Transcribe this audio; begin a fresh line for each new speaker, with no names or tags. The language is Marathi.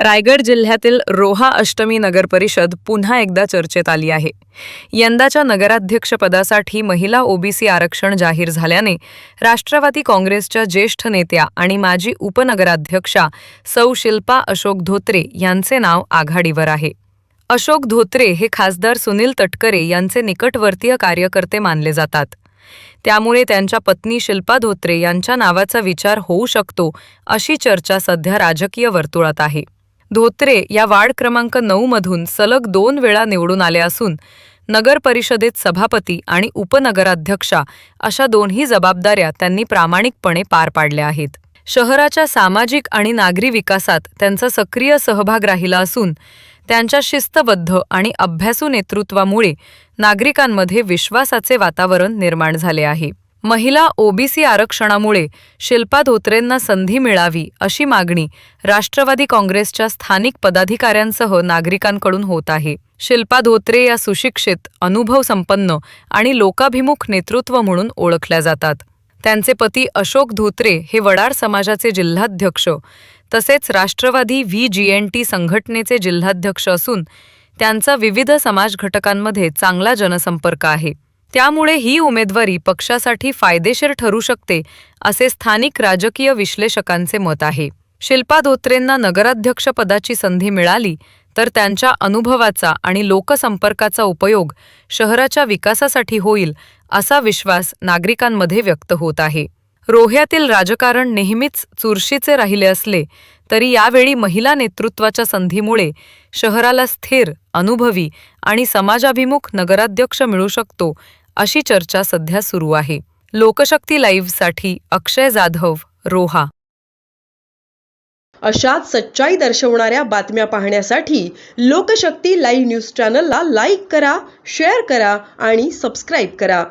रायगड जिल्ह्यातील रोहा अष्टमी नगर परिषद पुन्हा एकदा चर्चेत आली आहे. यंदाच्या नगराध्यक्षपदासाठी महिला ओबीसी आरक्षण जाहीर झाल्याने राष्ट्रवादी काँग्रेसच्या ज्येष्ठ नेत्या आणि माजी उपनगराध्यक्षा सौ शिल्पा अशोक धोत्रे यांचे नाव आघाडीवर आहे. अशोक धोत्रे हे खासदार सुनील तटकरे यांचे निकटवर्तीय कार्यकर्ते मानले जातात. त्यामुळे त्यांच्या पत्नी शिल्पा धोत्रे यांच्या नावाचा विचार होऊ शकतो अशी चर्चा सध्या राजकीय वर्तुळात आहे. धोत्रे या वार्ड क्रमांक नऊमधून सलग दोन वेळा निवडून आले असून नगर परिषदेत सभापती आणि उपनगराध्यक्षा अशा दोन्ही जबाबदाऱ्या त्यांनी प्रामाणिकपणे पार पाडल्या आहेत. शहराच्या सामाजिक आणि नागरी विकासात त्यांचा सक्रिय सहभाग राहिला असून त्यांच्या शिस्तबद्ध आणि अभ्यासू नेतृत्वामुळे नागरिकांमध्ये विश्वासाचे वातावरण निर्माण झाले आहे. महिला ओबीसी आरक्षणामुळे शिल्पा धोत्रेंना संधी मिळावी अशी मागणी राष्ट्रवादी काँग्रेसच्या स्थानिक पदाधिकाऱ्यांसह नागरिकांकडून होत आहे. शिल्पा धोत्रे या सुशिक्षित अनुभवसंपन्न आणि लोकाभिमुख नेतृत्व म्हणून ओळखल्या जातात. त्यांचे पती अशोक धोत्रे हे वडार समाजाचे जिल्हाध्यक्ष तसेच Rashtrawadi V J N T संघटनेचे जिल्हाध्यक्ष असून त्यांचा विविध समाज घटकांमध्ये चांगला जनसंपर्क आहे. त्यामुळे ही उमेदवारी पक्षासाठी फायदेशीर ठरू शकते असे स्थानिक राजकीय विश्लेषकांचे मत आहे. शिल्पा धोत्रेंना नगराध्यक्षपदाची संधी मिळाली तर त्यांच्या अनुभवाचा आणि लोकसंपर्काचा उपयोग शहराच्या विकासासाठी होईल असा विश्वास नागरिकांमध्ये व्यक्त होत आहे. रोह्यातील राजकारण नेहमीच चुरशीचे राहिले असले तरी यावेळी महिला नेतृत्वाच्या संधीमुळे शहराला स्थिर अनुभवी आणि समाजाभिमुख नगराध्यक्ष मिळू शकतो अशी चर्चा सध्या सुरू आहे. लोकशक्ती लाईव्हसाठी अक्षय जाधव रोहा.
अशाच सच्चाई दर्शवणाऱ्या बातम्या पाहण्यासाठी लोकशक्ती लाईव्ह न्यूज चॅनलला लाईक करा शेअर करा आणि सबस्क्राईब करा.